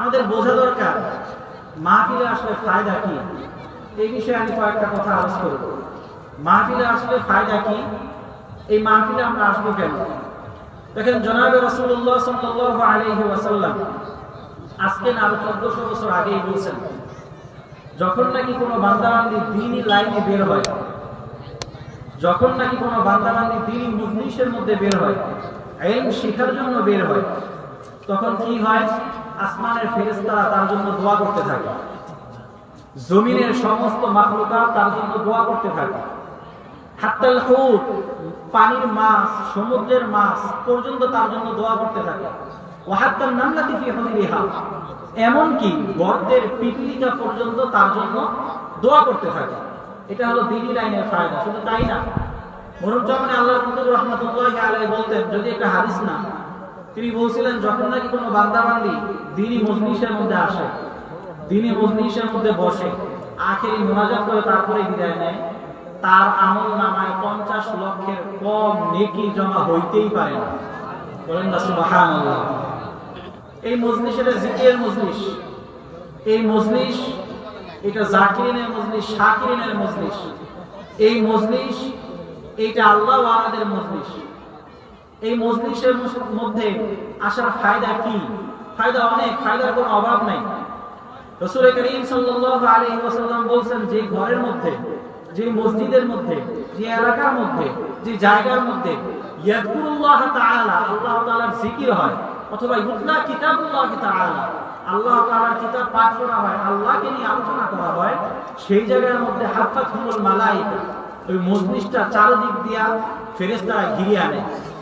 আমাদের বোঝা দরকার, মাহফিলে আসলে ফায়দা কি? এই বিষয়ে আমি কয়েকটা কথা আলোচ করব। মাহফিলে আসলে ফায়দা কি? এই মাহফিলে আমরা আসব কেন? দেখেন, জনাবে রসুল্লাহ সাল্লাহ আলহি ওয়াসাল্লাম আজকে না, আরও চোদ্দশো বছর আগেই বলছেন, যখন নাকি কোনো বান্দাবান্দি দিনই লাইনে বের হয়, যখন নাকি কোনো বান্দাবান্দি দিনই মুজলিসের মধ্যে বের হয়, এলম শেখার জন্য বের হয়, তখন কি হয়? আসমানের ফেরেশতারা তার জন্য দোয়া করতে থাকে। জমিনের সমস্ত মাখলুকা তার জন্য দোয়া করতে থাকে। হাত্তাল হুট পানির মাছ, সমুদ্রের মাছ পর্যন্ত তার জন্য দোয়া করতে থাকে। ওয়াহাত্তাল নামলাতি ফি হদিরিহা এমনকি গর্তের পিপিলিকা পর্যন্ত তার জন্য দোয়া করতে থাকে। এটা হলো দিনী লাইনের ফায়দা, শুধু তাই না? মরুজ্জামানে আল্লাহ কুতুব রহমতুল্লাহ আলাই বলতেন, যদি একটা হাদিস না তিনি বলছিলেন, যখন নাকি কোনো বান্দাবান্দি দিনই মজলিসের মধ্যে আসে, দিনী মজলিসের মধ্যে বসে, আখেরি মোনাজাত করে তারপরে বিদায় নেয়, তার আমল নামায় পঞ্চাশ লক্ষের কম নেকি জমা হইতেই পারে না। বলেন না এই মজলিস এটা জিকিরের মজলিস। এই মজলিস এটা জাকিরিনের মজলিস শাকিরিনের মজলিস। এই মজলিস এইটা আল্লাহ ওয়ালাদের মজলিস। এই মজলিসের মধ্যে আসার ফায়দা কি? ফায়দা অনেক, ফায়দার কোনো অভাব নাই। রসুল করিম সাল্লাল্লাহু আলাইহি যে ঘরের মধ্যে, যে মসজিদের মধ্যে, যে এলাকার মধ্যে, যে জায়গার মধ্যে তাআলা, আল্লাহ তাআলার জিকির হয় অথবা ইউতলা কিতাবুল্লাহ তাআলা, আল্লাহ তাআলার কিতাব পাঠ করা হয়, আল্লাহকে নিয়ে আলোচনা করা হয়, সেই জায়গার মধ্যে হাফাতুল মালাইকা ওই মজলিসটা চারদিক দিয়া ফেরেশতারা ঘিরে আনে।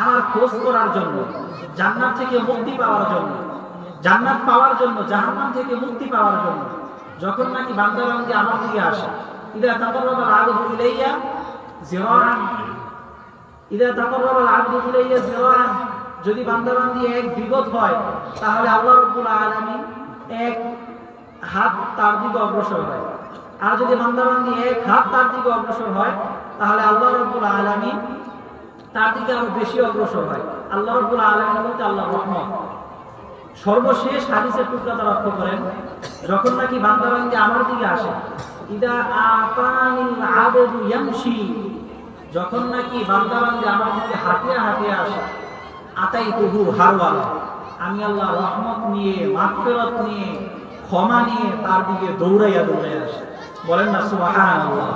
আমার খোঁজ করার জন্য, জান্নাত থেকে মুক্তি পাওয়ার জন্য, জান্নাত পাওয়ার জন্য, জাহান্নাম থেকে মুক্তি পাওয়ার জন্য, যখন নাকি বান্দা বান্দি আমার দিকে আসে, ইদা তাকাররাবাল আবদু ইলাইয়া জিরাআন। ইদা তাকাররাবাল আবদু ইলাইয়া জিরাআন। যদি বান্দা বান্দি এক বিগত হয়, তাহলে আল্লাহ রাব্বুল আলামিন এক হাত তার দিকে অগ্রসর হয়। আর যদি বান্দাবান্দি এক হাত তার দিকে অগ্রসর হয়, তাহলে আল্লাহ রব্বুল আলামিন তার দিকে আরও বেশি অগ্রসর হয়। আল্লাহ আল্লাহ রহমত। সর্বশেষ হাদিসের টুকরাটা লক্ষ্য করেন, যখন নাকি বান্দাবান্দি আমার দিকে আসে যখন নাকি বান্দাবান্দি আমার দিকে হাঁটিয়ে হাঁটিয়ে আসে আতাই তহু হারওয়ালা আমি আল্লাহ রহমত নিয়ে, মাগফিরাত নিয়ে, ক্ষমা নিয়ে তার দিকে দৌড়াইয়া দৌড়াইয়া আসে। বলেন না সুবহানাল্লাহ।